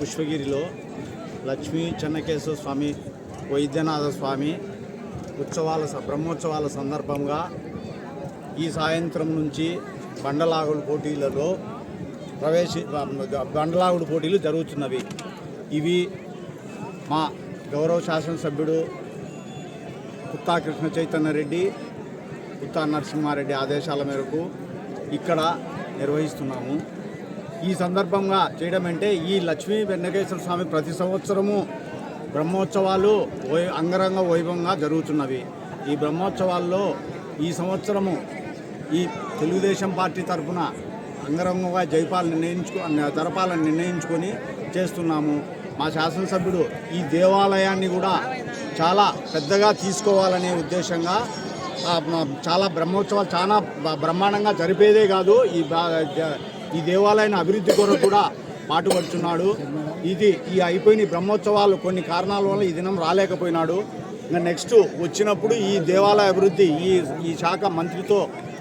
పుష్పగిరిలో లక్ష్మీ చెన్నకేశ్వర స్వామి వైద్యనాథ స్వామి ఉత్సవాల స- బ్రహ్మోత్సవాల సందర్భంగా ఈ సాయంత్రం నుంచి బండలాగుడు పోటీలలో ప్రవేశ బండలాగుడు పోటీలు జరుగుతున్నవి. ఇవి మా గౌరవ శాసనసభ్యుడు పుత్తా కృష్ణ చైతన్య రెడ్డి పుత్తా నరసింహారెడ్డి ఆదేశాల మేరకు ఇక్కడ నిర్వహిస్తున్నాము. ఈ సందర్భంగా చేయడం అంటే ఈ లక్ష్మీ వెంకటేశ్వర స్వామి ప్రతి సంవత్సరము బ్రహ్మోత్సవాలు వై అంగరంగ వైభవంగా జరుగుతున్నవి. ఈ బ్రహ్మోత్సవాల్లో ఈ సంవత్సరము ఈ తెలుగుదేశం పార్టీ తరఫున అంగరంగంగా జైపాలు నిర్ణయించుకు జరపాలని నిర్ణయించుకొని చేస్తున్నాము. మా శాసనసభ్యుడు ఈ దేవాలయాన్ని కూడా చాలా పెద్దగా తీసుకోవాలనే ఉద్దేశంగా చాలా బ్రహ్మోత్సవాలు చాలా బ్రహ్మాండంగా జరిపేదే కాదు. ఈ ఈ దేవాలయాన్ని అభివృద్ధి కొరకు కూడా పాటుపడుచున్నాడు. ఇది ఈ అయిపోయిన బ్రహ్మోత్సవాలు కొన్ని కారణాల వల్ల ఈ దినం రాలేకపోయినాడు. ఇంకా నెక్స్ట్ వచ్చినప్పుడు ఈ దేవాలయ అభివృద్ధి ఈ ఈ శాఖ మంత్రితో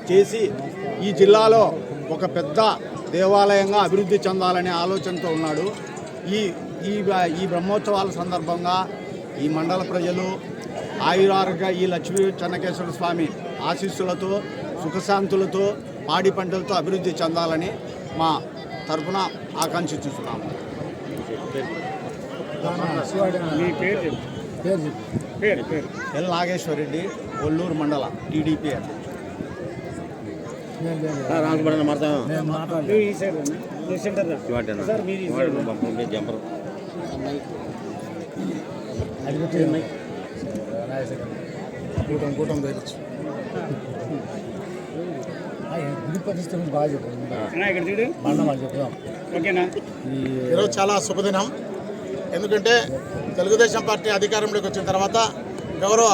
చేసి ఈ జిల్లాలో ఒక పెద్ద దేవాలయంగా అభివృద్ధి చెందాలనే ఆలోచనతో ఉన్నాడు. ఈ ఈ ఈ బ్రహ్మోత్సవాల సందర్భంగా ఈ మండల ప్రజలు ఆయురారోగ్య ఈ లక్ష్మీ చెన్నకేశ్వర స్వామి ఆశీస్సులతో సుఖశాంతులతో పాడి పంటలతో అభివృద్ధి చెందాలని మా తరఫున ఆకాంక్షిస్తున్నాము మీ పేరు చెప్పు. పేరు చెప్పు. పేరు పేరు. ఎల్ నాగేశ్వరరెడ్డి ఒల్లూరు మండల టీడీపీ అధ్యక్షుడు. నేను లేదు. రామసుబ్రహ్మణ్యం మాట్లాడు నేను మాట్లాడలేదు నువ్వు ఈ సైడ్ రా. నువ్వు సెంటర్ రా. సార్ మీరు ఈ సైడ్ రా. జంపరు. అది పెట్టి గురించి బాగా ఓకేనా? ఈరోజు చాలా శుభదినం. ఎందుకంటే తెలుగుదేశం పార్టీ అధికారంలోకి వచ్చిన తర్వాత గౌరవ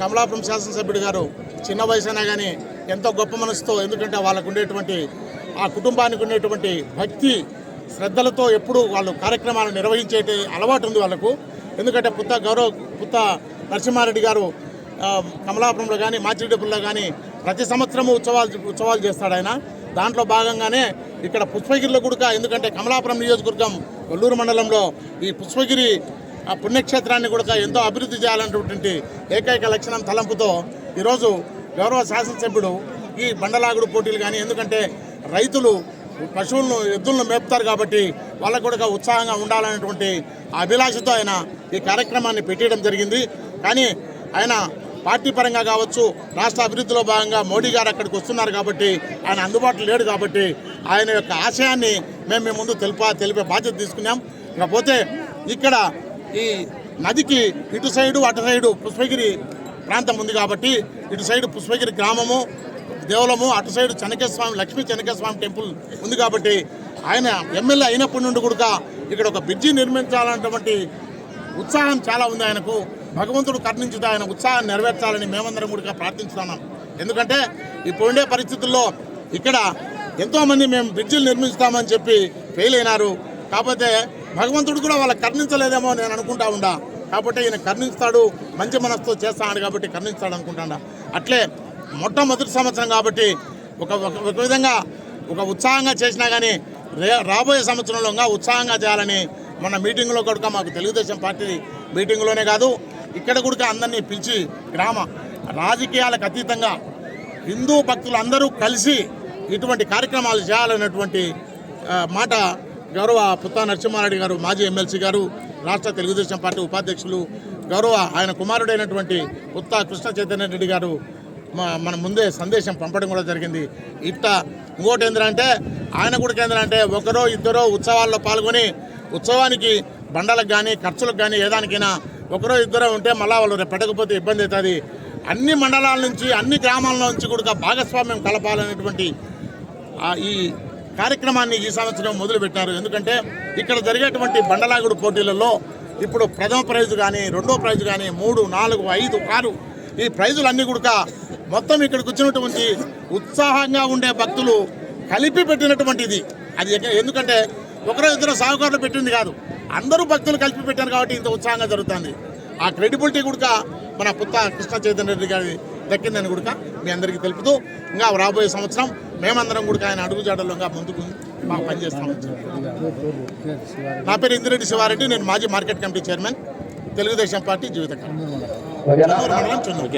కమలాపురం శాసనసభ్యుడు గారు చిన్న వయసైనా కానీ ఎంతో గొప్ప మనసుతో ఎందుకంటే వాళ్ళకు ఉండేటువంటి ఆ కుటుంబానికి ఉండేటువంటి భక్తి శ్రద్ధలతో ఎప్పుడు వాళ్ళు కార్యక్రమాలు నిర్వహించే అలవాటు ఉంది వాళ్ళకు. ఎందుకంటే పుత్త గౌరవ పుత్త నరసింహారెడ్డి గారు కమలాపురంలో కానీ మాచిరెడ్డిపుల్లో కానీ ప్రతి సంవత్సరం ఉత్సవాలు ఉత్సవాలు చేస్తాడు ఆయన. దాంట్లో భాగంగానే ఇక్కడ పుష్పగిరిలో కూడా ఎందుకంటే కమలాపురం నియోజకవర్గం కొల్లూరు మండలంలో ఈ పుష్పగిరి ఆ పుణ్యక్షేత్రాన్ని కూడా ఎంతో అభివృద్ధి చేయాలన్నటువంటి ఏకైక లక్షణం తలంపుతో ఈరోజు గౌరవ శాసనసభ్యుడు ఈ బండలాగుడు పోటీలు కానీ ఎందుకంటే రైతులు పశువులను ఎద్దులను మేపుతారు కాబట్టి వాళ్ళకు కూడా ఉత్సాహంగా ఉండాలనేటువంటి అభిలాషతో ఆయన ఈ కార్యక్రమాన్ని పెట్టడం జరిగింది. కానీ ఆయన పార్టీ పరంగా కావచ్చు రాష్ట్ర అభివృద్ధిలో భాగంగా మోడీ గారు అక్కడికి వస్తున్నారు కాబట్టి ఆయన అందుబాటులో లేడు కాబట్టి ఆయన యొక్క ఆశయాన్ని మేము మీ ముందు తెలిపా తెలిపే బాధ్యత తీసుకున్నాం. ఇకపోతే ఇక్కడ ఈ నదికి ఇటు సైడు అటు సైడు పుష్పగిరి ప్రాంతం ఉంది కాబట్టి ఇటు సైడు పుష్పగిరి గ్రామము దేవలము అటు సైడు చెనకేశ్వర స్వామి లక్ష్మీ చెనకేశ్వర టెంపుల్ ఉంది కాబట్టి ఆయన ఎమ్మెల్యే అయినప్పటి నుండి కూడా ఇక్కడ ఒక బ్రిడ్జి నిర్మించాలన్నటువంటి ఉత్సాహం చాలా ఉంది ఆయనకు. భగవంతుడు కర్ణించుతా ఆయన ఉత్సాహాన్ని నెరవేర్చాలని మేమందరం కూడా ప్రార్థిస్తున్నాం ఎందుకంటే ఇప్పుడు ఉండే పరిస్థితుల్లో ఇక్కడ ఎంతోమంది మేము బ్రిడ్జిలు నిర్మిస్తామని చెప్పి ఫెయిల్ అయినారు. కాకపోతే భగవంతుడు కూడా వాళ్ళకి కర్ణించలేదేమో నేను అనుకుంటా ఉండా. కాబట్టి ఈయన కర్ణిస్తాడు మంచి మనసుతో చేస్తాడు కాబట్టి కర్ణిస్తాడు అనుకుంటాడా అట్లే మొట్టమొదటి సంవత్సరం కాబట్టి ఒక ఒక- ఒక విధంగా ఒక ఉత్సాహంగా చేసినా కానీ రే రాబోయే సంవత్సరంలో ఉత్సాహంగా చేయాలని మన మీటింగ్లో కనుక మాకు తెలుగుదేశం పార్టీ మీటింగ్లోనే కాదు ఇక్కడ కూడా అందరినీ పిలిచి గ్రామ రాజకీయాలకు అతీతంగా హిందూ భక్తులు అందరూ కలిసి ఇటువంటి కార్యక్రమాలు చేయాలనేటువంటి మాట గౌరవ పుత్తా నరసింహారెడ్డి గారు మాజీ ఎమ్మెల్సీ గారు రాష్ట్ర తెలుగుదేశం పార్టీ ఉపాధ్యక్షులు గౌరవ ఆయన కుమారుడైనటువంటి పుత్తా కృష్ణ చైతన్య రెడ్డి గారు మన ముందే సందేశం పంపడం కూడా జరిగింది. ఇట్ట ఇంకోటి ఏంటంటే ఆయన కూడా ఏంటంటే ఒకరో ఇద్దరో ఉత్సవాల్లో పాల్గొని ఉత్సవానికి బండలకు కానీ ఖర్చులకు కానీ ఏదానికైనా ఒకరో ఇద్దరు ఉంటే మళ్ళీ వాళ్ళు పెట్టకపోతే ఇబ్బంది అవుతుంది. అన్ని మండలాల నుంచి అన్ని గ్రామాల నుంచి కూడా భాగస్వామ్యం కలపాలనేటువంటి ఈ కార్యక్రమాన్ని ఈ సంవత్సరం మొదలుపెట్టారు. ఎందుకంటే ఇక్కడ జరిగేటువంటి బండలాగుడు పోటీలలో ఇప్పుడు ప్రథమ ప్రైజు కానీ రెండో ప్రైజు కానీ మూడు నాలుగు ఐదు ఆరు ఈ ప్రైజులన్నీ కూడా మొత్తం ఇక్కడికి వచ్చినటువంటి ఉత్సాహంగా ఉండే భక్తులు కలిపి పెట్టినటువంటిది. అది ఎందుకంటే ఒకరో ఇద్దరు సాగుకారులు పెట్టింది కాదు. అందరూ భక్తులు కలిపి పెట్టారు కాబట్టి ఇంత ఉత్సాహంగా జరుగుతుంది. ఆ క్రెడిబిలిటీ కూడా మన పుత్త కృష్ణ చైతన్య రెడ్డి గారి దక్కిందని కూడా మీ అందరికీ తెలుపుతూ ఇంకా రాబోయే సంవత్సరం మేమందరం కూడా ఆయన అడుగుజాడలో ఇంకా ముందుకు పనిచేస్తామని చెప్పారు నా పేరు ఇందిరెడ్డి శివారెడ్డి నేను మాజీ market committee chairman Telugu Desam party జీవితకాలం చెన్నూరు మండలం చెన్నూరు